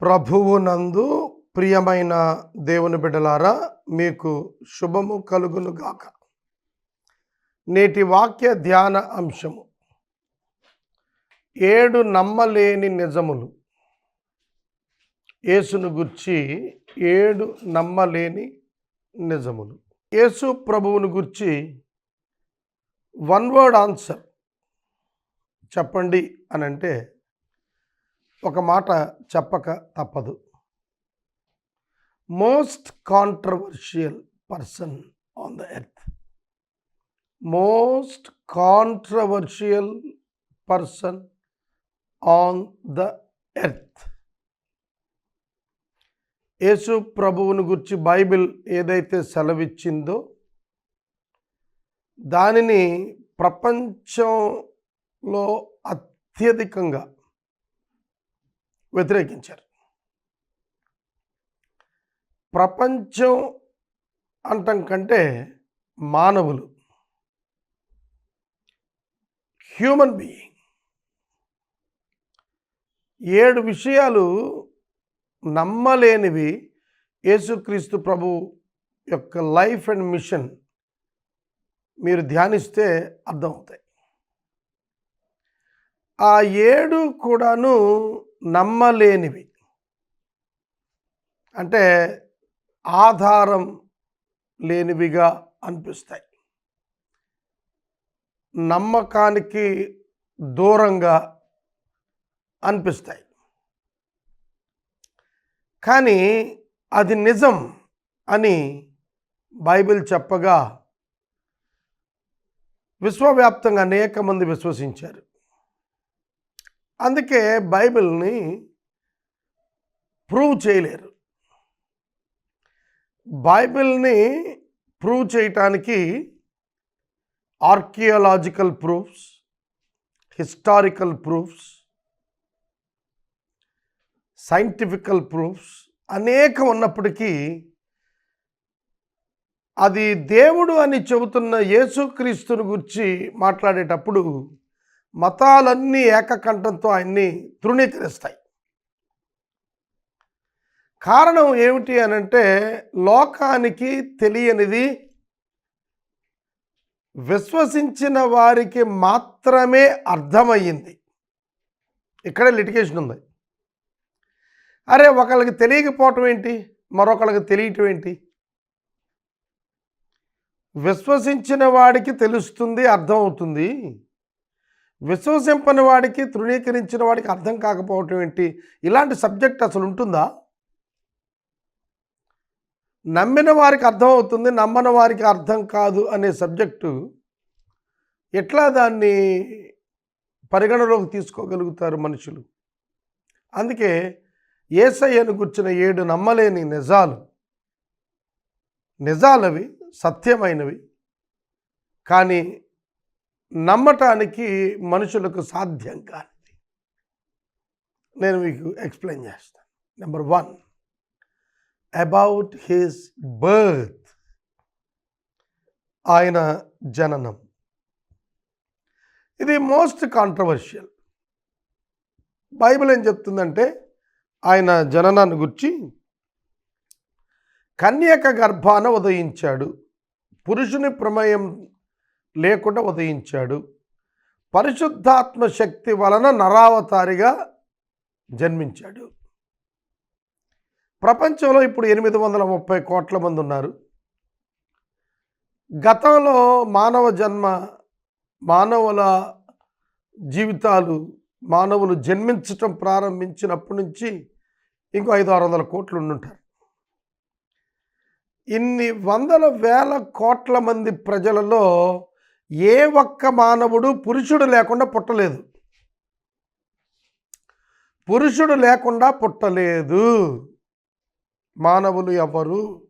ప్రభువునందు ప్రియమైన దేవుని బిడ్డలారా మీకు శుభము కలుగును గాక. నేటి వాక్య ధ్యాన అంశము. ఏడు నమ్మలేని నిజములు. యేసును గుర్చి ఏడు నమ్మలేని నిజములు. యేసు ప్రభువును గుర్చి వన్ వర్డ్ ఆన్సర్ చెప్పండి అని అంటే ఒక మాట చెప్పక తప్పదు. Most controversial person on the earth most controversial person on the earth Yesu ప్రభువుని గురించి బైబిల్ ఏదైతే సెలవిచ్చిందో దానిని ప్రపంచంలో అత్యధికంగా వ్యతిరేకించారు. ప్రపంచం అంటం కంటే మానవులు హ్యూమన్ బీయింగ్ ఏడు విషయాలు నమ్మలేనివి యేసుక్రీస్తు ప్రభు యొక్క లైఫ్ అండ్ మిషన్ మీరు ధ్యానిస్తే అర్థమవుతాయి. ఆ ఏడు కూడాను నమ్మలేనివి. అంటే ఆధారం లేనివిగా అనిపిస్తాయి. నమ్మకానికి దూరంగా అనిపిస్తాయి. కానీ అది నిజం అని బైబిల్ చెప్పగా విశ్వవ్యాప్తంగా అనేక మంది విశ్వసించారు. అందుకే బైబిల్ని ప్రూవ్ చేయలేరు. బైబిల్ని ప్రూవ్ చేయటానికి archaeological proofs historical proofs scientifical proofs అనేక ఉన్నప్పటికీ అది దేవుడు అని చెబుతున్న యేసుక్రీస్తుని గురించి మాట్లాడేటప్పుడు మతాలన్నీ ఏకకంఠంతో ఆయన్ని తృణీకరిస్తాయి. కారణం ఏమిటి అనంటే లోకానికి తెలియనిది విశ్వసించిన వారికి మాత్రమే అర్థమయ్యింది. ఇక్కడే లిటికేషన్ ఉంది. అరే ఒకళ్ళకి తెలియకపోవటం ఏంటి? మరొకళ్ళకి తెలియటం ఏంటి? విశ్వసించిన వాడికి తెలుస్తుంది అర్థమవుతుంది. విశ్వసింపని వాడికి తృణీకరించిన వాడికి అర్థం కాకపోవటం ఏంటి? ఇలాంటి సబ్జెక్ట్ అసలు ఉంటుందా? నమ్మిన వారికి అర్థమవుతుంది నమ్మని వారికి అర్థం కాదు అనే సబ్జెక్టు ఎట్లా దాన్ని పరిగణలోకి తీసుకోగలుగుతారు మనుషులు? అందుకే ఏసయ్యను గుర్చిన ఏడు నమ్మలేని నిజాలు నిజాలవి సత్యమైనవి. కానీ నమ్మటానికి మనుషులకు సాధ్యం కానిది. నేను మీకు ఎక్స్ప్లెయిన్ చేస్తాను. Number one about his birth. ఆయన జననం. ఇది మోస్ట్ కాంట్రవర్షియల్. బైబిల్ ఏం చెప్తుందంటే ఆయన జననాన్ని గురించి కన్యక గర్భాన ఉదయించాడు. పురుషుని ప్రమేయం లేకుండా ఉదయించాడు. పరిశుద్ధాత్మ శక్తి వలన నరావతారిగా జన్మించాడు. ప్రపంచంలో ఇప్పుడు ఎనిమిది వందల ముప్పై కోట్ల మంది ఉన్నారు. గతంలో మానవ జన్మ మానవుల జీవితాలు మానవులు జన్మించటం ప్రారంభించినప్పటి నుంచి ఇంకో ఐదు ఆరు వందల కోట్లు ఉండుంటారు. ఇన్ని వందల వేల కోట్ల మంది ప్రజలలో ఏ ఒక్క మానవుడు పురుషుడు లేకుండా పుట్టలేదు. పురుషుడు లేకుండా పుట్టలేదు. మానవులు ఎవరు?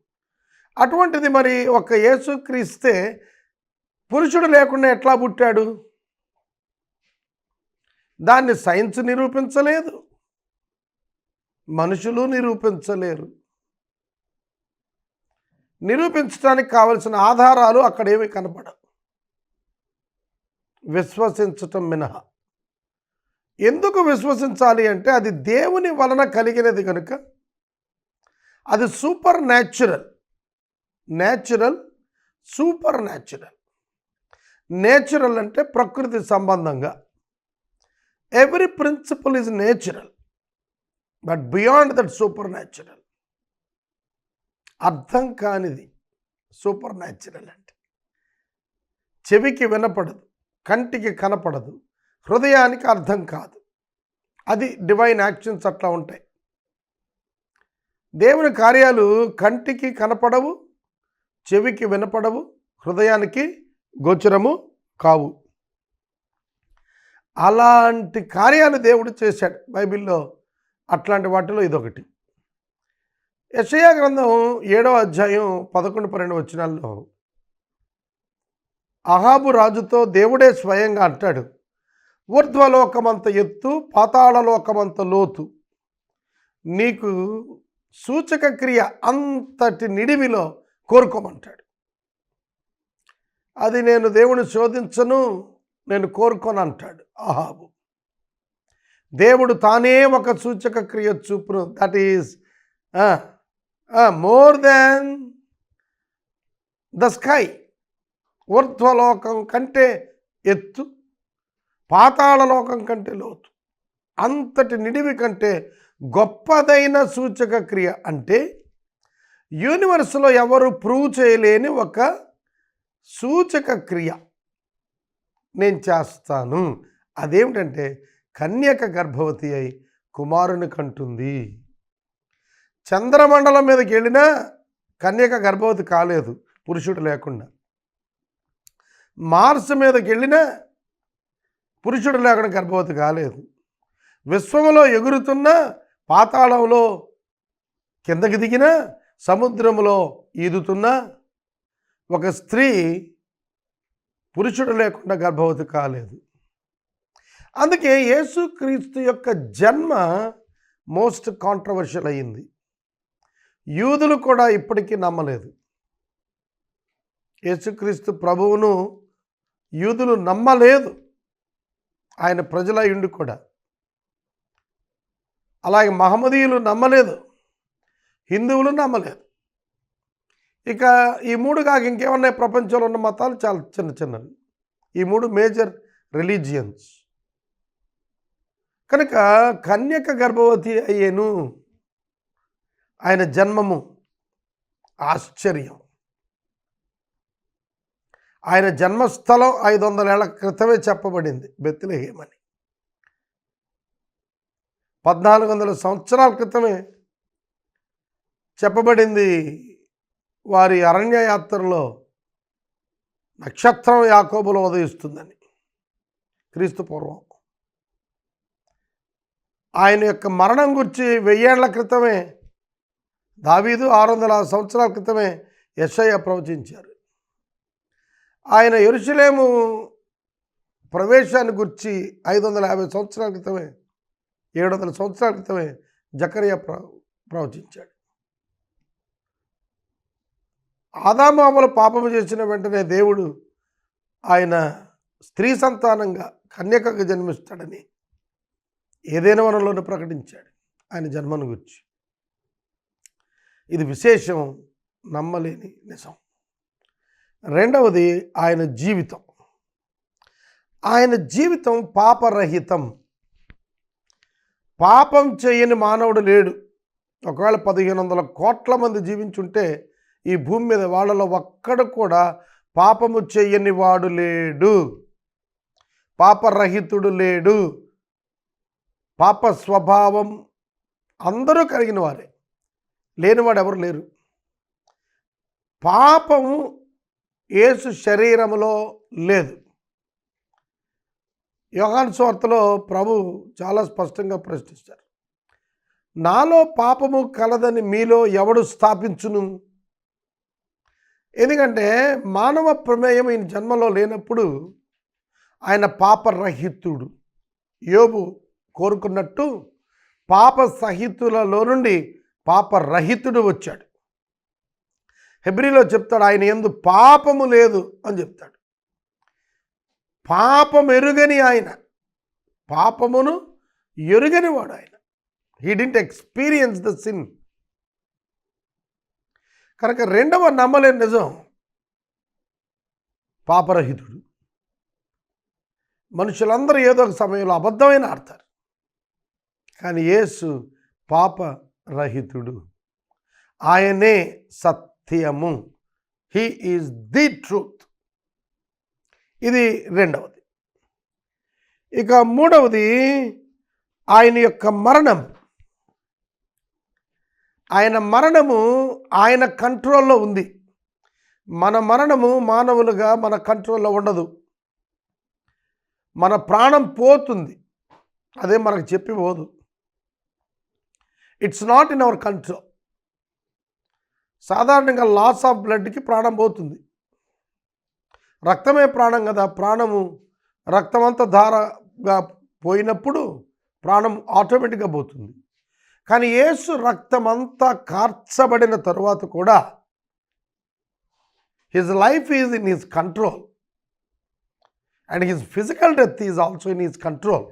అటువంటిది మరి ఒక యేసుక్రీస్తే పురుషుడు లేకుండా ఎట్లా పుట్టాడు? దాన్ని సైన్స్ నిరూపించలేదు. మనుషులు నిరూపించలేరు. నిరూపించడానికి కావలసిన ఆధారాలు అక్కడేమీ కనపడవు. విశ్వసించటం మినహా. ఎందుకు విశ్వసించాలి అంటే అది దేవుని వలన కలిగినది కనుక అది super natural natural super natural natural అంటే ప్రకృతి సంబంధంగా. Every principle is natural but beyond that super natural అర్థం కానిది సూపర్ న్యాచురల్ అంటే. చెవికి వినపడదు. కంటికి కనపడదు హృదయానికి అర్థం కాదు. అది డివైన్ యాక్షన్స్ అట్లా ఉంటాయి. దేవుని కార్యాలు కంటికి కనపడవు చెవికి వినపడవు హృదయానికి గోచరము కావు. అలాంటి కార్యాలు దేవుడు చేశాడు బైబిల్లో. అట్లాంటి వాటిలో ఇదొకటి. యషయా గ్రంథం ఏడవ అధ్యాయం పదకొండు పన్నెండు వచనాల్లో అహాబు రాజుతో దేవుడే స్వయంగా అంటాడు ఊర్ధ్వలోకమంత ఎత్తు పాతాళలోకమంత లోతు. నీకు సూచక క్రియ అంతటి నిడివిలో కోరుకోమంటాడు. అది నేను దేవుని శోధించను నేను కోరుకోను అంటాడు అహాబు. దేవుడు తానే ఒక సూచక క్రియ చూపును that is more than the sky ఊర్ధ్వలోకం కంటే ఎత్తు పాతాళలోకం కంటే లోతు. అంతటి నిడివి కంటే గొప్పదైన సూచక క్రియ అంటే యూనివర్స్లో ఎవరు ప్రూవ్ చేయలేని ఒక సూచక క్రియ. నేను చేస్తాను. అదేమిటంటే కన్యక గర్భవతి అయి కుమారుని కంటుంది. చంద్రమండలం మీదకి వెళ్ళినా కన్యక గర్భవతి కాలేదు పురుషుడు లేకుండా. మార్స్ మీదకి వెళ్ళినా పురుషుడు లేకుండా గర్భవతి కాలేదు. విశ్వంలో ఎగురుతున్న పాతాళంలో కిందకి దిగిన సముద్రంలో ఈదుతున్న ఒక స్త్రీ పురుషుడు లేకుండా గర్భవతి కాలేదు. అందుకే యేసుక్రీస్తు యొక్క జన్మ మోస్ట్ కాంట్రవర్షియల్ అయ్యింది యూదులు కూడా ఇప్పటికీ నమ్మలేదు. యేసుక్రీస్తు ప్రభువును యూదులు నమ్మలేదు. ఆయన ప్రజల ఉండి కూడా. అలాగే మహమ్మదీయులు నమ్మలేదు. హిందువులు నమ్మలేదు. ఇక ఈ మూడు కాక ఇంకేమన్నాయి? ప్రపంచంలో ఉన్న మతాలు చాలా చిన్న చిన్నవి. ఈ మూడు మేజర్ రిలీజియన్స్. కనుక కన్యక గర్భవతి అయ్యేను. ఆయన జన్మము ఆశ్చర్యం. ఆయన జన్మస్థలం ఐదు వందల క్రితమే చెప్పబడింది బెత్తిలహేమని పద్నాలుగు వందల సంవత్సరాల క్రితమే చెప్పబడింది వారి అరణ్య యాత్రలో నక్షత్రం యాకోబులో ఉదయిస్తుందని క్రీస్తు పూర్వం. ఆయన యొక్క మరణం గురించి వెయ్యేళ్ళ క్రితమే దావీదు ఆరు వందల సంవత్సరాల క్రితమే యశయ్య ప్రవచించారు. ఆయన ఎరుసలేము ప్రవేశాన్ని గురించి ఐదు వందల యాభై సంవత్సరాల క్రితమే ఏడు వందల సంవత్సరాల క్రితమే జకరియా ప్ర ప్రవచించాడు. ఆదామామలు పాపము చేసిన వెంటనే దేవుడు ఆయన స్త్రీ సంతానంగా కన్యకగా జన్మిస్తాడని ఏదైనా వనంలోనే ప్రకటించాడు ఆయన జన్మను గురించి. ఇది విశేషం నమ్మలేని నిజం. రెండవది ఆయన జీవితం. ఆయన జీవితం పాపరహితం. పాపం చేయని మానవుడు లేడు. ఒకవేళ పదిహేను వందల కోట్ల మంది జీవించుంటే ఈ భూమి మీద వాళ్ళలో ఒక్కడు కూడా పాపము చేయని వాడు లేడు. పాపరహితుడు లేడు. పాప స్వభావం అందరూ కలిగిన వారే. లేనివాడు ఎవరు లేరు. పాపము యేసు శరీరములో లేదు. యోహాన్ స్వార్తలో ప్రభు చాలా స్పష్టంగా ప్రశ్నిస్తారు నాలో పాపము కలదని మీలో ఎవడు స్థాపించును? ఎందుకంటే మానవ ప్రమేయం ఈయన జన్మలో లేనప్పుడు ఆయన పాపరహితుడు. యోబు కోరుకున్నట్టు పాప సహితులలో నుండి పాపరహితుడు వచ్చాడు. హెబ్రిలో చెప్తాడు ఆయన ఎందు పాపము లేదు అని చెప్తాడు. పాపం ఎరుగని ఆయన పాపమును ఎరుగని వాడు ఆయన. He didn't experience the sin కనుక రెండవ నమ్మలేని నిజం పాపరహితుడు. మనుషులందరూ ఏదో ఒక సమయంలో అబద్ధమైన ఆడతారు. కానీ యేసు పాపరహితుడు. ఆయనే సత్ సత్యము. హీ ఈజ్ ది ట్రూత్ ఇది రెండవది. ఇక మూడవది ఆయన యొక్క మరణం. ఆయన మరణము ఆయన కంట్రోల్లో ఉంది. మన మరణము మానవులుగా మన కంట్రోల్లో ఉండదు. మన ప్రాణం పోతుంది. అదే మనకు చెప్పి పోదు it's not in our control సాధారణంగా లాస్ ఆఫ్ బ్లడ్కి ప్రాణం పోతుంది. రక్తమే ప్రాణం కదా ప్రాణము రక్తమంతా ధారగా పోయినప్పుడు ప్రాణం ఆటోమేటిక్గా పోతుంది. కానీ యేసు రక్తమంతా కార్చబడిన తరువాత కూడా his life is in his control and his physical death is also in his control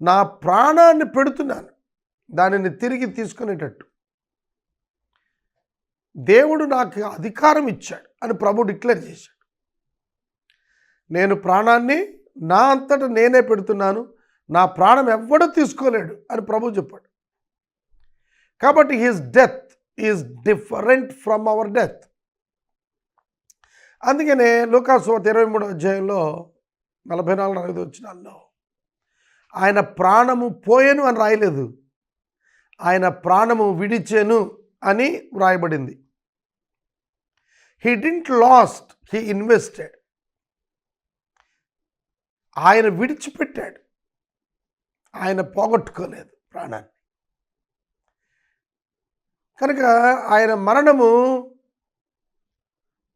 నా ప్రాణాన్ని పెడుతున్నాను. దానిని తిరిగి తీసుకునేటట్టు. దేవుడు నాకు అధికారం ఇచ్చాడు అని ప్రభు డిక్లేర్ చేశాడు. నేను ప్రాణాన్ని నా అంతటా నేనే పెడుతున్నాను నా ప్రాణం ఎవ్వడూ తీసుకోలేడు అని ప్రభు చెప్పాడు. కాబట్టి his death is different from our death అందుకనే లూకాసువత్ ఇరవై మూడో అధ్యాయంలో నలభై నాలుగు నలభై వచ్చినాల్లో ఆయన ప్రాణము పోయెను అని రాయలేదు ఆయన ప్రాణము విడిచెను అని వ్రాయబడింది. He didn't lost he invested ఆయన విడిచిపెట్టాడు. ఆయన పోగొట్టుకోలేదు ప్రాణాన్ని. కనుక ఆయన మరణము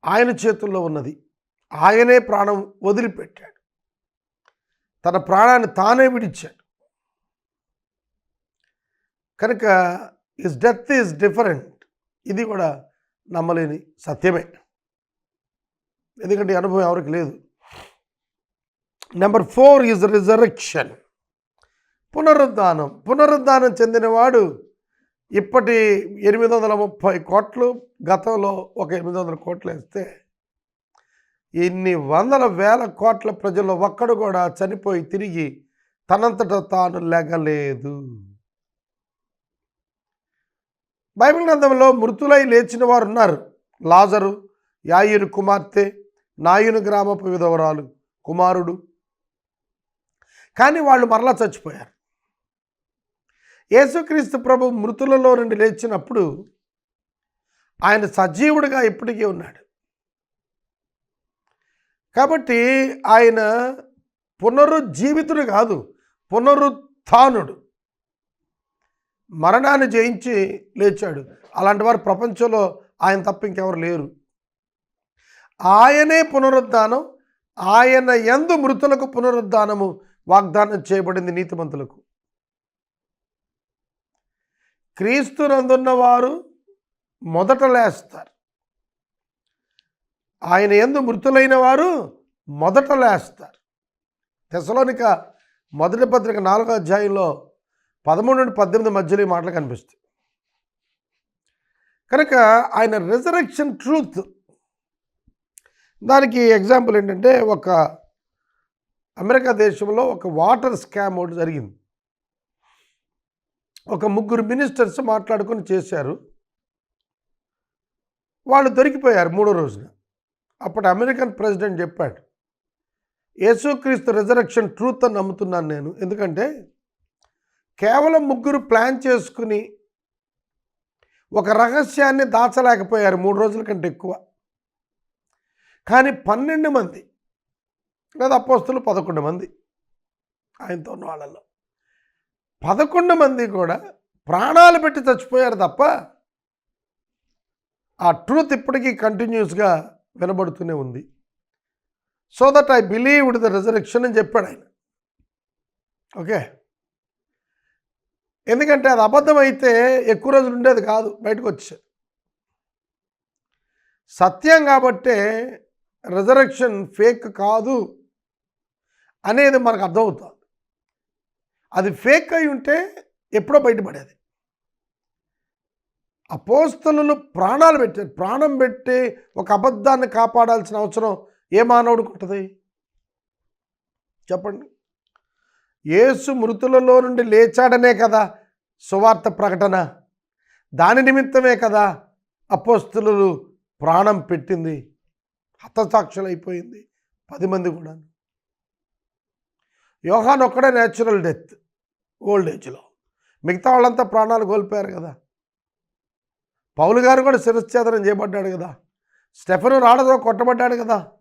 ఆయన చేతుల్లో ఉన్నది. ఆయనే ప్రాణం వదిలిపెట్టాడు. తన ప్రాణాన్ని తానే విడిచాడు. కనుక ఇస్ డెత్ ఈజ్ డిఫరెంట్ ఇది కూడా నమ్మలేని సత్యమే. ఎందుకంటే అనుభవం ఎవరికి లేదు. నెంబర్ ఫోర్ ఈజ్ రిజరెక్షన్ పునరుద్ధానం. పునరుద్ధానం చెందినవాడు ఇప్పటి ఎనిమిది వందల ముప్పై కోట్లు గతంలో ఒక ఎనిమిది వందల కోట్లు వేస్తే ఇన్ని వందల వేల కోట్ల ప్రజల్లో ఒక్కడు కూడా చనిపోయి తిరిగి తనంతట తాను లెగలేదు. బైబిల్ గ్రంథంలో మృతులై లేచిన వారు ఉన్నారు లాజరు యాయిరు కుమార్తె నాయుని గ్రామపు విధవరాలు కుమారుడు. కానీ వాళ్ళు మరలా చచ్చిపోయారు. యేసుక్రీస్తు ప్రభు మృతులలో నుండి లేచినప్పుడు ఆయన సజీవుడిగా ఇప్పటికీ ఉన్నాడు. కాబట్టి ఆయన పునరుజ్జీవితుడు కాదు పునరుత్థానుడు. మరణాన్ని జయించి లేచాడు. అలాంటి వారు ప్రపంచంలో ఆయన తప్ప ఇంకెవరు లేరు. ఆయనే పునరుద్ధానం ఆయన ఎందు మృతులకు పునరుద్ధానము వాగ్దానం చేయబడింది నీతిమంతులకు. క్రీస్తునందున్న వారు మొదట లేస్తారు. ఆయన ఎందు మృతులైన వారు మొదట లేస్తారు. తెసలోనిక మొదటి పత్రిక నాలుగో అధ్యాయంలో పదమూడు నుండి పద్దెనిమిది మధ్యలో ఈ మాటలు కనిపిస్తాయి. కనుక ఆయన రిజరెక్షన్ ట్రూత్ దానికి ఎగ్జాంపుల్ ఏంటంటే ఒక అమెరికా దేశంలో ఒక వాటర్ స్కామ్ ఒకటి జరిగింది. ఒక ముగ్గురు మినిస్టర్స్ మాట్లాడుకొని చేశారు. వాళ్ళు దొరికిపోయారు మూడో రోజున. అప్పుడు అమెరికన్ ప్రెసిడెంట్ చెప్పాడు యేసుక్రీస్తు రిజరక్షన్ ట్రూత్ అని నమ్ముతున్నాను నేను. ఎందుకంటే కేవలం ముగ్గురు ప్లాన్ చేసుకుని ఒక రహస్యాన్ని దాచలేకపోయారు మూడు రోజుల కంటే ఎక్కువ. కానీ పన్నెండు మంది లేదా అపోస్తులు పదకొండు మంది ఆయనతో ఉన్న వాళ్ళలో పదకొండు మంది కూడా ప్రాణాలు పెట్టి చచ్చిపోయారు తప్ప ఆ ట్రూత్ ఇప్పటికీ కంటిన్యూస్గా వినబడుతూనే ఉంది. So that I believed the resurrection అని చెప్పాడు ఆయన. ఓకే? ఎందుకంటే అది అబద్ధం అయితే ఎక్కువ రోజులు ఉండేది కాదు బయటకు వచ్చేది సత్యం కాబట్టే రిజరెక్షన్ ఫేక్ కాదు అనేది మనకు అర్థమవుతుంది. అది ఫేక్ అయి ఉంటే ఎప్పుడో బయటపడేది. అపోస్తలు ప్రాణాలు పెట్టారు. ప్రాణం పెట్టి ఒక అబద్ధాన్ని కాపాడాల్సిన అవసరం ఏ మానవుడికి ఉంటుంది? చెప్పండి. యేసు మృతులలో నుండి లేచాడనే కదా సువార్త ప్రకటన. దాని నిమిత్తమే కదా అపోస్తులు ప్రాణం పెట్టింది. హతసాక్షులైపోయింది. పది మంది కూడా. యోహాన్ ఒక్కడే న్యాచురల్ డెత్ ఓల్డ్ ఏజ్లో. మిగతా వాళ్ళంతా ప్రాణాలు కోల్పోయారు కదా. పౌలు గారు కూడా శిరశ్చేదనం చేయబడ్డాడు కదా. స్టెఫను రాడతో కొట్టబడ్డాడు కదా.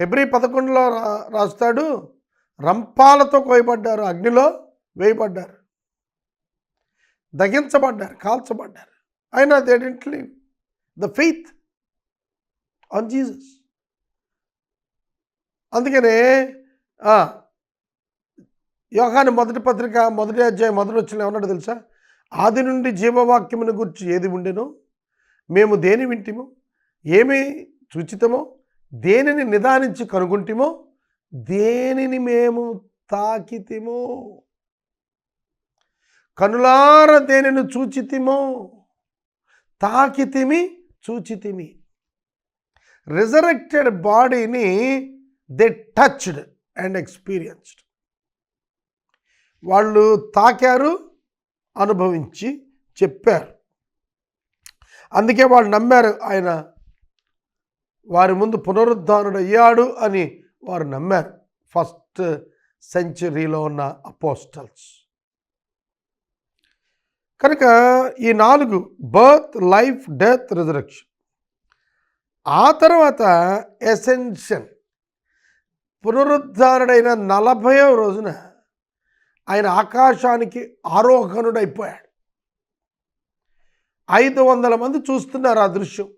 హెబ్రి పదకొండులో రా రాస్తాడు రంపాలతో కోయబడ్డారు అగ్నిలో వేయబడ్డారు దగించబడ్డారు కాల్చబడ్డారు. అయినా they didn't leave the faith on Jesus అందుకనే యోగాని మొదటి పత్రిక మొదటి అధ్యాయం మొదటి వచ్చిన ఏమన్నాడు తెలుసా? ఆది నుండి జీవవాక్యమును గురించి ఏది ఉండెనో మేము దేని వింటిమో ఏమి చూచితమో దేనిని నిదానించి కనుగొంటిమో దేనిని మేము తాకితిమో? కనులార దేనిని చూచితిమో? తాకితిమి చూచితిమి. రిజరెక్టెడ్ బాడీని దే టచ్డ్ అండ్ ఎక్స్పీరియన్స్డ్ వాళ్ళు తాకారు అనుభవించి చెప్పారు. అందుకే వాళ్ళు నమ్మారు ఆయన వారి ముందు పునరుద్ధానుడు అయ్యాడు అని వారు నమ్మారు. ఫస్ట్ సెంచరీలో ఉన్న అపోస్టల్స్. కనుక ఈ నాలుగు బర్త్ లైఫ్ డెత్ రిజరక్షన్. ఆ తర్వాత ఎసెన్షన్. పునరుద్ధారుడైన నలభైవ రోజున ఆయన ఆకాశానికి ఆరోహణుడైపోయాడు. ఐదు వందల మంది చూస్తున్నారు ఆ దృశ్యం.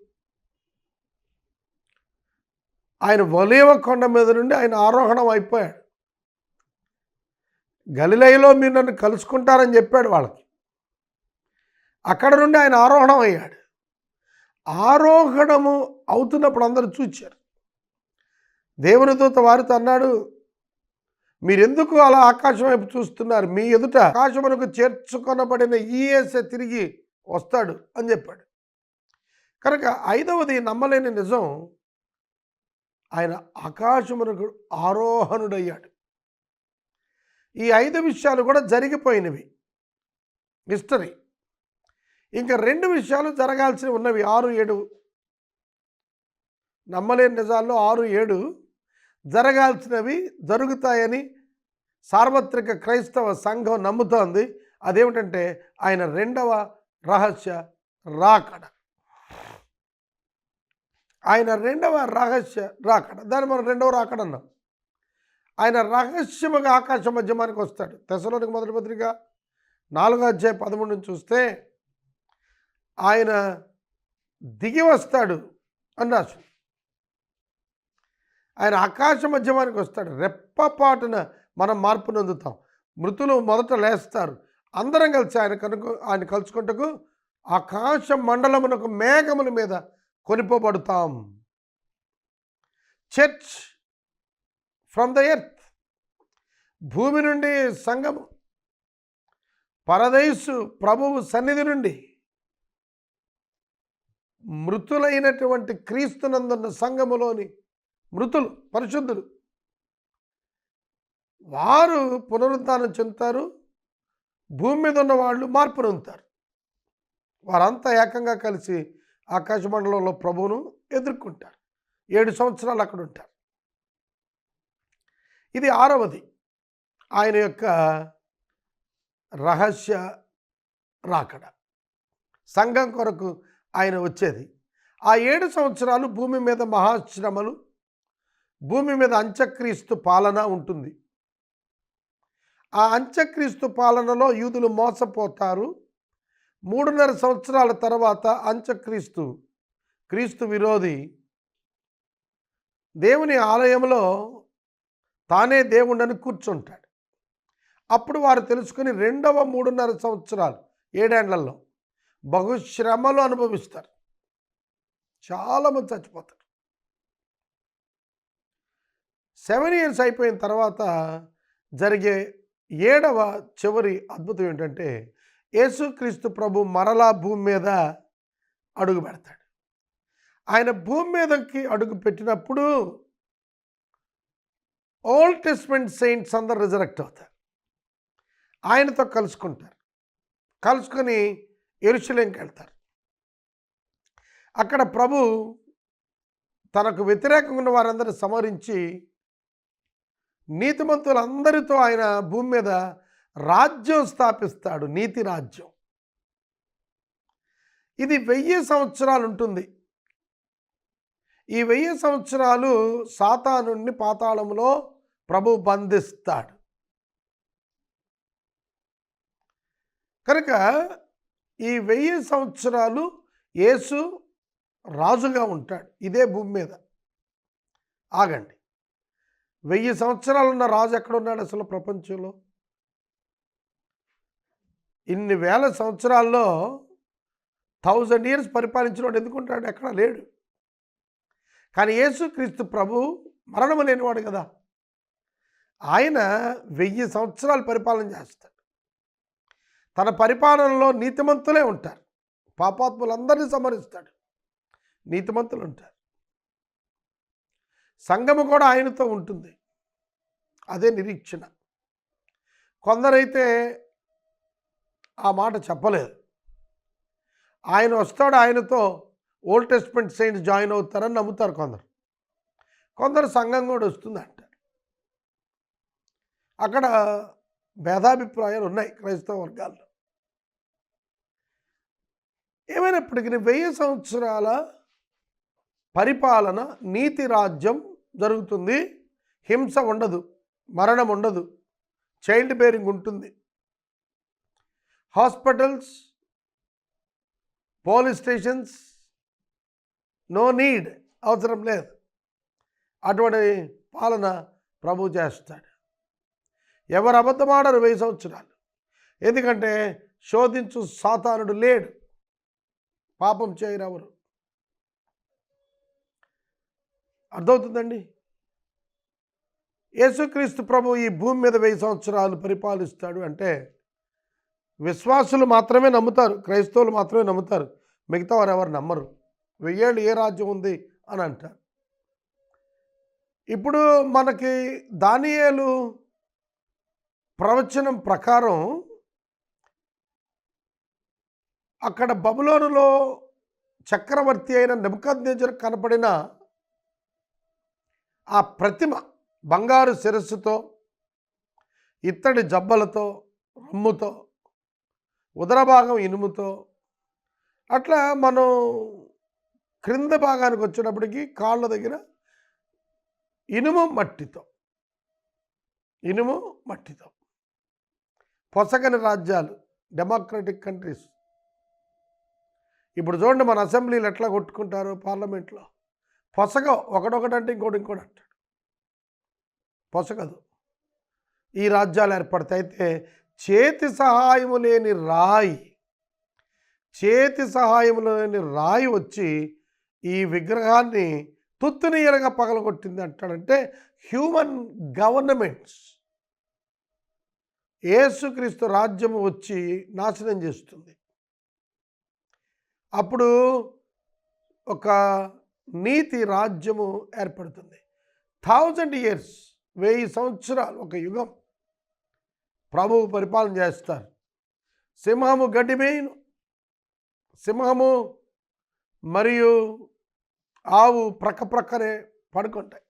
ఆయన వలేవ కొండ మీద నుండి ఆయన ఆరోహణం అయిపోయాడు. గలిలయలో మీరు నన్ను కలుసుకుంటారని చెప్పాడు వాళ్ళకి. అక్కడ నుండి ఆయన ఆరోహణం అయ్యాడు. ఆరోహణము అవుతున్నప్పుడు అందరూ చూచారు. దేవుని దూత వారితో అన్నాడు మీరెందుకు అలా ఆకాశం వైపు చూస్తున్నారు? మీ ఎదుట ఆకాశమునకు చేర్చుకొనబడిన ఈఎస్ఏ తిరిగి వస్తాడు అని చెప్పాడు. కనుక ఐదవది నమ్మలేని నిజం ఆయన ఆకాశమునకు ఆరోహణుడయ్యాడు. ఈ ఐదు విషయాలు కూడా జరిగిపోయినవి. హిస్టరీ. ఇంకా రెండు విషయాలు జరగాల్సి ఉన్నవి. ఆరు ఏడు. నమ్మలేని నిజాల్లో ఆరు ఏడు జరగాల్సినవి జరుగుతాయని సార్వత్రిక క్రైస్తవ సంఘం నమ్ముతోంది. అదేమిటంటే ఆయన రెండవ రహస్య రాకడ. ఆయన రెండవ రహస్య రాకడ. దాన్ని మనం రెండవ రాకడ అన్నాం. ఆయన రహస్యముగా ఆకాశ మధ్యమానికి వస్తాడు. తెసలోనికి మొదటి పత్రిక నాలుగో అధ్యాయ పదమూడు నుంచి చూస్తే ఆయన దిగి వస్తాడు అని రాసు ఆయన ఆకాశ మధ్యమానికి వస్తాడు. రెప్పపాటున మనం మార్పు నందుతాం. మృతులు మొదట లేస్తారు. అందరం కలిసి ఆయన కనుక ఆయన కలుసుకుంటకు ఆకాశ మండలమునకు మేఘముల మీద కొనిపోబడతాం. Church from the earth. భూమి నుండి సంఘము పరదైసు ప్రభువు సన్నిధి నుండి. మృతులైనటువంటి క్రీస్తునందున్న సంఘములోని మృతులు పరిశుద్ధులు. వారు పునరుద్ధానం చెందుతారు. భూమి మీద ఉన్న వాళ్ళు మార్పునందుతారు. వారంతా ఏకంగా కలిసి ఆకాశమండలంలో ప్రభువును ఎదుర్కొంటారు. ఏడు సంవత్సరాలు అక్కడ ఉంటారు. ఇది ఆరవది. ఆయన యొక్క రహస్య రాకడ. సంఘం కొరకు ఆయన వచ్చేది. ఆ ఏడు సంవత్సరాలు భూమి మీద మహాశ్రమలు భూమి మీద అంత్యక్రీస్తు పాలన ఉంటుంది. ఆ అంత్యక్రీస్తు పాలనలో యూదులు మోసపోతారు. మూడున్నర సంవత్సరాల తర్వాత అంత్యక్రీస్తు క్రీస్తు విరోధి. దేవుని ఆలయంలో తానే దేవుడని కూర్చుంటాడు. అప్పుడు వారు తెలుసుకుని రెండవ మూడున్నర సంవత్సరాలు ఏడేండ్లలో బహుశ్రమలు అనుభవిస్తారు. చాలామంది చచ్చిపోతారు. సెవెన్ ఇయర్స్ అయిపోయిన తర్వాత జరిగే ఏడవ చివరి అద్భుతం ఏంటంటే యేసుక్రీస్తు ప్రభు మరలా భూమి మీద అడుగు పెడతాడు. ఆయన భూమి మీదకి అడుగు పెట్టినప్పుడు ఓల్డ్ టెస్ట్మెంట్ సెయింట్స్ అందరు రిజరెక్ట్ అవుతారు. ఆయనతో కలుసుకుంటారు. కలుసుకొని ఎరుశలేంకి వెళ్తారు. అక్కడ ప్రభు తనకు వ్యతిరేకంగా ఉన్న వారందరిని సమరించి నీతిమంతులందరితో ఆయన భూమి మీద రాజ్యం స్థాపిస్తాడు నీతి రాజ్యం. ఇది వెయ్యి సంవత్సరాలు ఉంటుంది. ఈ వెయ్యి సంవత్సరాలు సాతానుణ్ణి పాతాళంలో ప్రభు బంధిస్తాడు. కనుక ఈ వెయ్యి సంవత్సరాలు యేసు రాజుగా ఉంటాడు ఇదే భూమి మీద. ఆగండి. వెయ్యి సంవత్సరాలు ఉన్న రాజు ఎక్కడున్నాడు అసలు ప్రపంచంలో? ఇన్ని వేల సంవత్సరాల్లో థౌజండ్ ఇయర్స్ పరిపాలించినవాడు ఎందుకుంటాడు? ఎక్కడ లేడు. కానీ యేసుక్రీస్తు ప్రభు మరణము లేనివాడు కదా. ఆయన వెయ్యి సంవత్సరాలు పరిపాలన చేస్తాడు. తన పరిపాలనలో నీతిమంతులే ఉంటారు. పాపాత్ములందరినీ సమరిస్తాడు నీతిమంతులు ఉంటారు సంఘము కూడా ఆయనతో ఉంటుంది. అదే నిరీక్షణ. కొందరైతే ఆ మాట చెప్పలేదు. ఆయన వస్తాడు ఆయనతో ఓల్డ్ టెస్ట్మెంట్ సైన్స్ జాయిన్ అవుతారని నమ్ముతారు కొందరు. కొందరు సంఘం కూడా వస్తుంది అంటారు అక్కడ భేదాభిప్రాయాలు ఉన్నాయి క్రైస్తవ వర్గాల్లో. ఏమైనప్పటికీ వెయ్యి సంవత్సరాల పరిపాలన నీతి రాజ్యం జరుగుతుంది. హింస ఉండదు మరణం ఉండదు. చైల్డ్ బేరింగ్ ఉంటుంది. Hospitals police stations no need అవసరం లేదు. అటువంటి పాలన ప్రభు చేస్తాడు. ఎవరు అబద్ధమాడరు వెయ్యి సంవత్సరాలు. ఎందుకంటే శోధించు సాతానుడు లేడు. పాపం చేయరు ఎవరు. అర్థమవుతుందండి? యేసుక్రీస్తు ప్రభు ఈ భూమి మీద వెయ్యి సంవత్సరాలు పరిపాలిస్తాడు అంటే విశ్వాసులు మాత్రమే నమ్ముతారు క్రైస్తవులు మాత్రమే నమ్ముతారు. మిగతా వారు ఎవరు నమ్మరు. వెయ్యేళ్ళు ఏ రాజ్యం ఉంది అని అంటారు. ఇప్పుడు మనకి దానియేలు ప్రవచనం ప్రకారం అక్కడ బబులోనులో చక్రవర్తి అయిన నెబద్నేజర్ కనపడిన ఆ ప్రతిమ బంగారు శిరస్సుతో ఇత్తడి జబ్బలతో రమ్ముతో ఉదర భాగం ఇనుముతో. అట్లా మనం క్రింద భాగానికి వచ్చేటప్పటికి కాళ్ళ దగ్గర ఇనుము మట్టితో. ఇనుము మట్టితో. పొసగని రాజ్యాలు డెమోక్రటిక్ కంట్రీస్. ఇప్పుడు చూడండి మన అసెంబ్లీలు ఎట్లా కొట్టుకుంటారు పార్లమెంట్లో. పొసగ ఒకడొకటంటే ఇంకోటి ఇంకోటి అంటాడు. పొసగదు. ఈ రాజ్యాలు ఏర్పడతాయి. అయితే చేతి సహాయము లేని రాయి చేతి సహాయము లేని రాయి వచ్చి ఈ విగ్రహాన్ని తుత్తునీయలుగా పగలగొట్టింది అంటాడంటే హ్యూమన్ గవర్నమెంట్స్. ఏసుక్రీస్తు రాజ్యము వచ్చి నాశనం చేస్తుంది. అప్పుడు ఒక నీతి రాజ్యము ఏర్పడుతుంది. థౌజండ్ ఇయర్స్ వెయ్యి సంవత్సరాలు ఒక యుగం. ప్రభువు పరిపాలన చేస్తారు. సింహము గడ్డి సింహము మరియు ఆవు ప్రక్క ప్రక్కనే పడుకుంటాయి.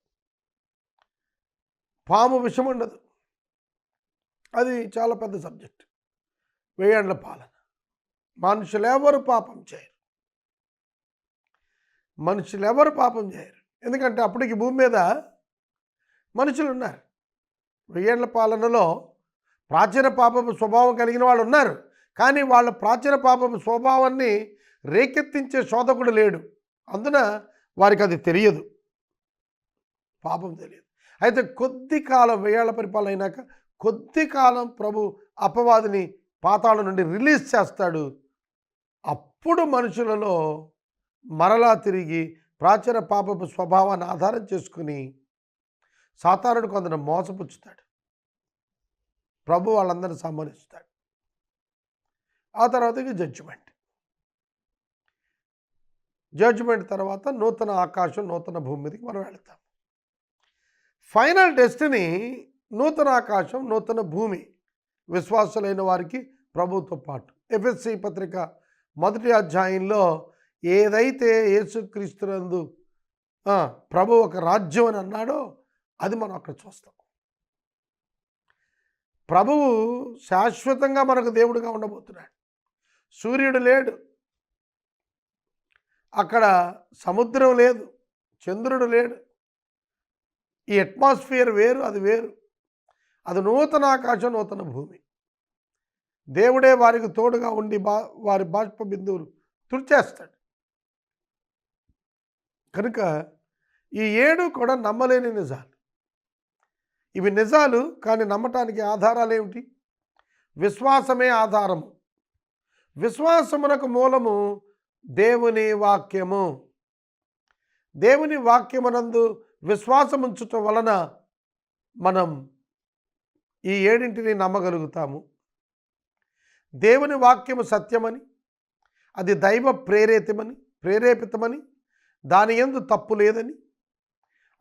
పాము విషం ఉండదు. అది చాలా పెద్ద సబ్జెక్ట్. వేయండ్ల పాలన. మనుషులు ఎవరు పాపం చేయరు. మనుషులు ఎవరు పాపం చేయరు. ఎందుకంటే అప్పటికి భూమి మీద మనుషులు ఉన్నారు వెయ్యేళ్ళ పాలనలో ప్రాచీన పాపపు స్వభావం కలిగిన వాళ్ళు ఉన్నారు. కానీ వాళ్ళ ప్రాచీన పాపపు స్వభావాన్ని రేకెత్తించే శోధకుడు లేడు. అందున వారికి అది తెలియదు. పాపం తెలియదు. అయితే కొద్ది కాలం వేయాల పరిపాలన అయినాక కొద్ది కాలం ప్రభు అపవాదిని పాతాళం నుండి రిలీజ్ చేస్తాడు. అప్పుడు మనుషులలో మరలా తిరిగి ప్రాచీన పాపపు స్వభావాన్ని ఆధారం చేసుకుని సాతానుడు కొందరు మోసపుచ్చుతాడు. ప్రభు వాళ్ళందరినీ సంహరిస్తాడు. ఆ తర్వాత జడ్జిమెంట్ జడ్జిమెంట్ తర్వాత నూతన ఆకాశం నూతన భూమి మీదకి మనం వెళ్తాం. ఫైనల్ డెస్టినీ నూతన ఆకాశం నూతన భూమి. విశ్వాసులైన వారికి ప్రభుతో పాటు. ఎఫ్ఎస్సి పత్రిక మొదటి అధ్యాయంలో ఏదైతే యేసుక్రీస్తునందు ప్రభు ఒక రాజ్యం అని అన్నాడో అది మనం అక్కడ చూస్తాం. ప్రభువు శాశ్వతంగా మనకు దేవుడిగా ఉండబోతున్నాడు. సూర్యుడు లేడు. అక్కడ సముద్రం లేదు. చంద్రుడు లేడు. ఈ అట్మాస్ఫియర్ వేరు అది వేరు. అది నూతన ఆకాశం నూతన భూమి. దేవుడే వారికి తోడుగా ఉండి బా వారి బాష్ప బిందువులు తుడిచేస్తాడు. కనుక ఈ ఏడు కూడా నమ్మలేని నిజాలు. ఇవి నిజాలు కానీ నమ్మటానికి ఆధారాలు ఏమిటి విశ్వాసమే ఆధారము. విశ్వాసమునకు మూలము దేవుని వాక్యము. దేవుని వాక్యమునందు విశ్వాసముంచటం వలన మనం ఈ ఏడింటిని నమ్మగలుగుతాము. దేవుని వాక్యము సత్యమని అది దైవ ప్రేరేతమని ప్రేరేపితమని దాని ఎందు తప్పు లేదని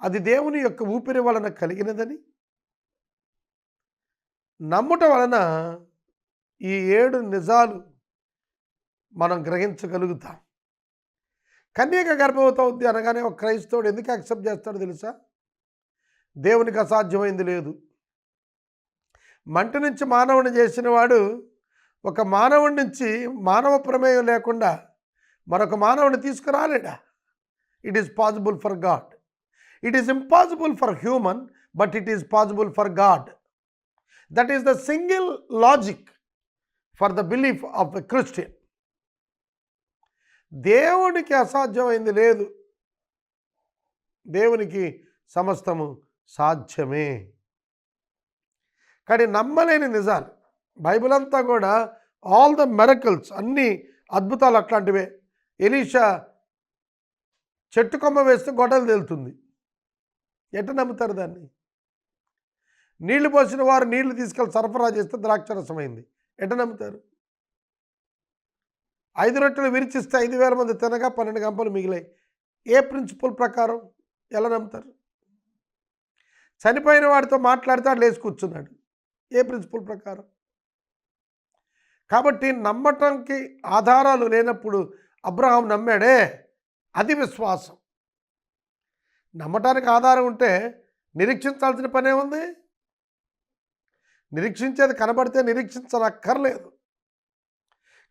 అది దేవుని యొక్క ఊపిరి వలన కలిగినదని నమ్ముట వలన ఈ ఏడు నిజాలు మనం గ్రహించగలుగుతాం. కన్యక గర్భవతి అవుద్ది అనగానే ఒక క్రైస్తవుడు ఎందుకు యాక్సెప్ట్ చేస్తాడో తెలుసా? దేవునికి అసాధ్యమైంది లేదు. మంట నుంచి మానవుని చేసిన వాడు ఒక మానవుడి నుంచి మానవ ప్రమేయం లేకుండా మరొక మానవుని తీసుకురాలేడా? It is possible for God it is impossible for human but it is possible for God that is the single logic for the belief of a Christian దేవునికి అసాధ్యమైంది లేదు. దేవునికి సమస్తము సాధ్యమే. కానీ నమ్మలేని నిజాలు. బైబిల్ అంతా కూడా ఆల్ ద మెరకల్స్ అన్ని అద్భుతాలు అట్లాంటివే. ఎలీషా చెట్టు కొమ్మ వేస్తే గొడవలు తేలుతుంది. ఎట్ట నమ్ముతారు దాన్ని? నీళ్ళు పోసిన వారు నీళ్ళు తీసుకెళ్ళి సరఫరా చేస్తే ద్రాక్షరసమైంది. ఎట నమ్ముతారు? ఐదు రొట్టెలు విరిచిస్తే ఐదు వేల మంది తినగా పన్నెండు గంపలు మిగిలాయి. ఏ ప్రిన్సిపల్ ప్రకారం? ఎలా నమ్ముతారు? చనిపోయిన వాడితో మాట్లాడితే వాడు లేచి కూర్చున్నాడు. ఏ ప్రిన్సిపల్ ప్రకారం? కాబట్టి నమ్మటానికి ఆధారాలు లేనప్పుడు అబ్రహాం నమ్మాడే? అది విశ్వాసం. నమ్మటానికి ఆధారం ఉంటే నిరీక్షించాల్సిన పనే ఉంది? నిరీక్షించేది కనబడితే నిరీక్షించనక్కర్లేదు.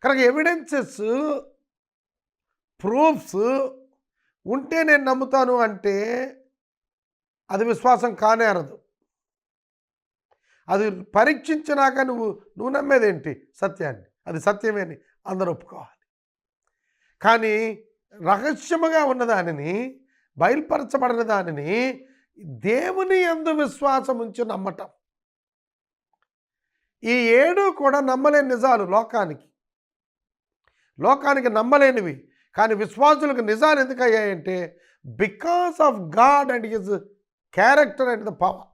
కనుక ఎవిడెన్సెస్ ప్రూఫ్స్ ఉంటే నేను నమ్ముతాను అంటే అది విశ్వాసం కానేరదు అది పరీక్షించినాక నువ్వు నువ్వు నమ్మేదేంటి? సత్యాన్ని. అది సత్యమే అని అందరూ ఒప్పుకోవాలి. కానీ రహస్యముగా ఉన్నదానిని బయలుపరచబడిన దానిని దేవుని ఎందు విశ్వాసం ఉంచి నమ్మటం. ఈ ఏడు కూడా నమ్మలేని నిజాలు లోకానికి. లోకానికి నమ్మలేనివి. కానీ విశ్వాసులకు నిజాలు ఎందుకు అయ్యాయంటే because of God and his character and the power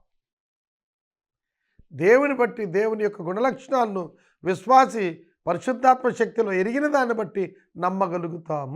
దేవుని బట్టి దేవుని యొక్క గుణలక్షణాలను విశ్వాసి పరిశుద్ధాత్మ శక్తిలో ఎరిగిన దాన్ని బట్టి నమ్మగలుగుతాము.